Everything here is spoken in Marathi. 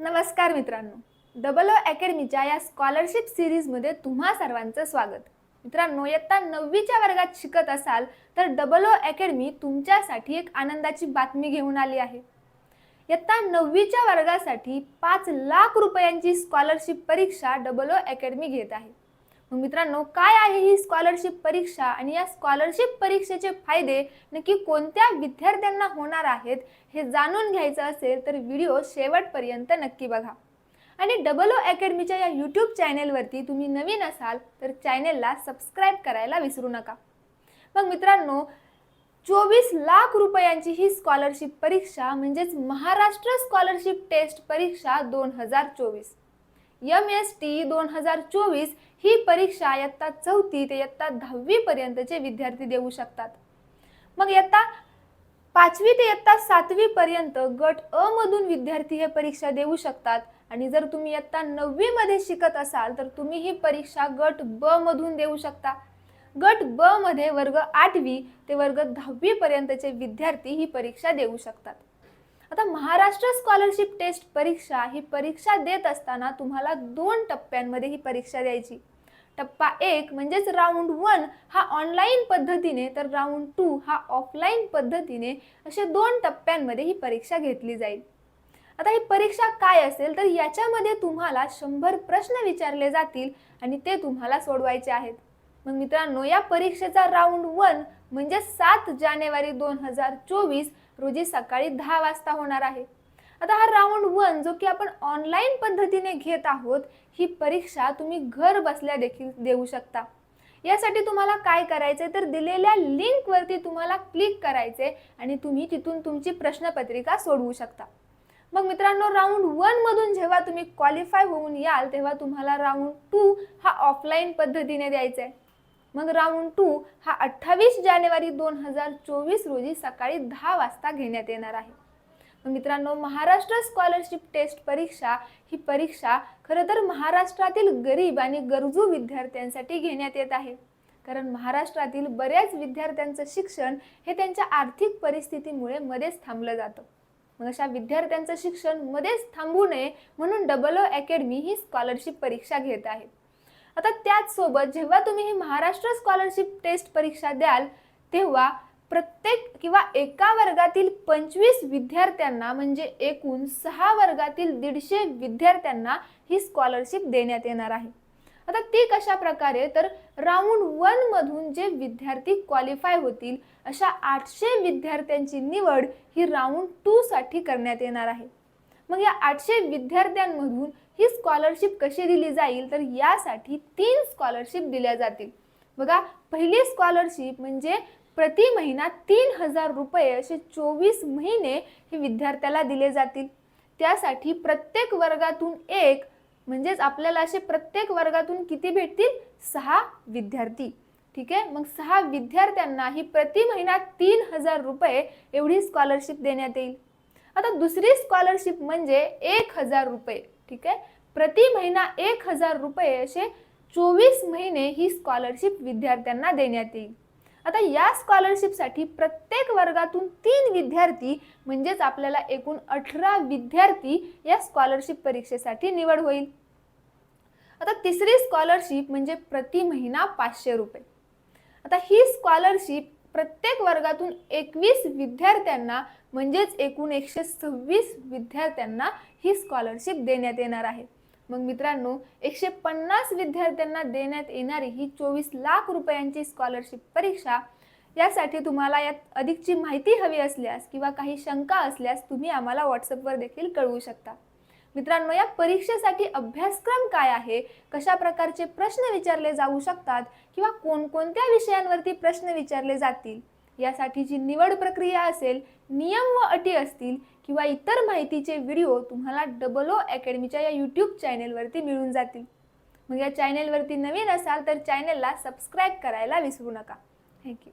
नमस्कार मित्रांनो. डबल ओ अकॅडमीच्या या स्कॉलरशिप सिरीजमध्ये तुम्हा सर्वांचं स्वागत. मित्रांनो इयत्ता नववीच्या वर्गात शिकत असाल तर डबल ओ अकॅडमी तुमच्यासाठी एक आनंदाची बातमी घेऊन आली आहे. इयत्ता नववीच्या वर्गासाठी पाच लाख रुपयांची स्कॉलरशिप परीक्षा डबल ओ अकॅडमी घेत आहे. मित्रांनो काय आहे ही स्कॉलरशिप परीक्षा? आणि या स्कॉलरशिप परीक्षेचे फायदे नक्की कोणत्या विद्यार्थ्यांना होणार आहेत हे जाणून घ्यायचं असेल तर व्हिडिओ शेवटपर्यंत नक्की बघा. आणि डबल ओ अकॅडमीच्या या यूट्यूब चॅनेलवरती तुम्ही नवीन असाल तर चॅनेलला सबस्क्राईब करायला विसरू नका. मग मित्रांनो चोवीस लाख रुपयांची ही स्कॉलरशिप परीक्षा म्हणजेच महाराष्ट्र स्कॉलरशिप टेस्ट परीक्षा दोन हजार चोवीस. एम एस टी दोन हजार चोवीस ही परीक्षा इयत्ता चौथी ते इयत्ता दहावी पर्यंतचे विद्यार्थी देऊ शकतात. मग इयत्ता पाचवी ते इयत्ता सातवी पर्यंत गट अ मधून विद्यार्थी हे परीक्षा देऊ शकतात. आणि जर तुम्ही इयत्ता नववी मध्ये शिकत असाल तर तुम्ही ही परीक्षा गट ब मधून देऊ शकता. गट ब मध्ये वर्ग आठवी ते वर्ग दहावी पर्यंतचे विद्यार्थी ही परीक्षा देऊ शकतात. आता महाराष्ट्र स्कॉलरशिप टेस्ट परीक्षा ही परीक्षा देत असताना तुम्हाला दोन टप्प्यांमध्ये ही परीक्षा द्यायची. टप्पा एक म्हणजेच राऊंड वन हा ऑनलाईन पद्धतीने तर राऊंड टू हा ऑफलाईन पद्धतीने अशा दोन टप्प्यांमध्ये ही परीक्षा घेतली जाईल. आता ही परीक्षा काय असेल तर याच्यामध्ये तुम्हाला शंभर प्रश्न विचारले जातील आणि ते तुम्हाला सोडवायचे आहेत. मग मित्रांनो या परीक्षेचा राऊंड वन म्हणजे सात जानेवारी दोन हजार चोवीस रोजी सकाळी दहा वाजता होणार आहे. आता हा राऊंड वन जो की आपण ऑनलाईन पद्धतीने घेत आहोत ही परीक्षा तुम्ही घर बसल्या देखील देऊ शकता. यासाठी तुम्हाला काय करायचे तर दिलेल्या लिंकवरती तुम्हाला क्लिक करायचे आणि तुम्ही तिथून तुमची प्रश्नपत्रिका सोडवू शकता. मग मित्रांनो राऊंड वन मधून जेव्हा तुम्ही क्वालिफाय होऊन याल तेव्हा तुम्हाला राऊंड टू हा ऑफलाईन पद्धतीने द्यायचा आहे मग राऊंड टू हा अठ्ठावीस जानेवारी दोन हजार चोवीस रोजी सकाळी दहा वाजता घेण्यात येणार आहे. मित्रांनो महाराष्ट्र स्कॉलरशिप टेस्ट परीक्षा ही परीक्षा खरं तर महाराष्ट्रातील गरीब आणि गरजू विद्यार्थ्यांसाठी घेण्यात येत आहे. कारण महाराष्ट्रातील बऱ्याच विद्यार्थ्यांचं शिक्षण हे त्यांच्या आर्थिक परिस्थितीमुळे मध्येच थांबलं जातं. मग अशा विद्यार्थ्यांचं शिक्षण मध्येच थांबू नये म्हणून डबल ओ अकॅडमी ही स्कॉलरशिप परीक्षा घेत आहे. आता त्याचसोबत जेव्हा तुम्ही ही महाराष्ट्र स्कॉलरशिप टेस्ट परीक्षा द्याल तेव्हा प्रत्येक किंवा एका वर्गातील पंचवीस विद्यार्थ्यांना म्हणजे एकूण सहा वर्गातील दीडशे विद्यार्थ्यांना ही स्कॉलरशिप देण्यात येणार आहे. आता ती कशा प्रकारे? तर राऊंड वन मधून जे विद्यार्थी क्वालिफाय होतील अशा आठशे विद्यार्थ्यांची निवड ही राऊंड टू साठी करण्यात येणार आहे. मग या आठशे विद्यार्थ्यांमधून ही स्कॉलरशिप कशी दिली जाईल? तर यासाठी तीन स्कॉलरशिप दिल्या जातील. बघा पहिली स्कॉलरशिप म्हणजे प्रति महिना तीन हजार रुपये असे चोवीस महिने हे विद्यार्थ्याला दिले जातील. त्यासाठी प्रत्येक वर्गातून एक म्हणजेच आपल्याला असे प्रत्येक वर्गातून किती भेटतील? सहा विद्यार्थी. ठीक आहे? मग सहा विद्यार्थ्यांना ही प्रति महिना तीन हजार रुपये एवढी स्कॉलरशिप देण्यात येईल. आता दुसरी स्कॉलरशिप म्हणजे एक हजार रुपये. ठीक आहे? प्रति महिना एक हजार रुपये असे चोवीस महिने ही स्कॉलरशिप विद्यार्थ्यांना देण्यात येईल. आता या स्कॉलरशिपसाठी प्रत्येक वर्गातून तीन विद्यार्थी म्हणजेच आपल्याला एकूण अठरा विद्यार्थी या स्कॉलरशिप परीक्षेसाठी निवड होईल. आता तिसरी स्कॉलरशिप म्हणजे प्रति महिना पाचशे रुपये. आता ही स्कॉलरशिप प्रत्येक वर्गातून एकवीस विद्यार्थ्यांना म्हणजेच एकूण एकशे सव्वीस विद्यार्थ्यांना ही स्कॉलरशिप देण्यात येणार आहे. मग मित्रांनो एकशे पन्नास विद्यार्थ्यांना देण्यात येणारी ही चोवीस लाख रुपयांची स्कॉलरशिप परीक्षा यासाठी तुम्हाला यात अधिकची माहिती हवी असल्यास किंवा काही शंका असल्यास तुम्ही आम्हाला व्हॉट्सअपवर देखील कळवू शकता. मित्रांनो या परीक्षेसाठी अभ्यासक्रम काय आहे? कशा प्रकारचे प्रश्न विचारले जाऊ शकतात? किंवा कोणकोणत्या विषयांवरती प्रश्न विचारले जातील? यासाठीची निवड प्रक्रिया असेल नियम व अटी असतील किंवा इतर माहितीचे व्हिडिओ तुम्हाला डबल ओ अकॅडमीच्या या यूट्यूब चॅनेलवरती मिळून जातील. मग या चॅनेलवरती नवीन असाल तर चॅनेलला सबस्क्राईब करायला विसरू नका. थँक्यू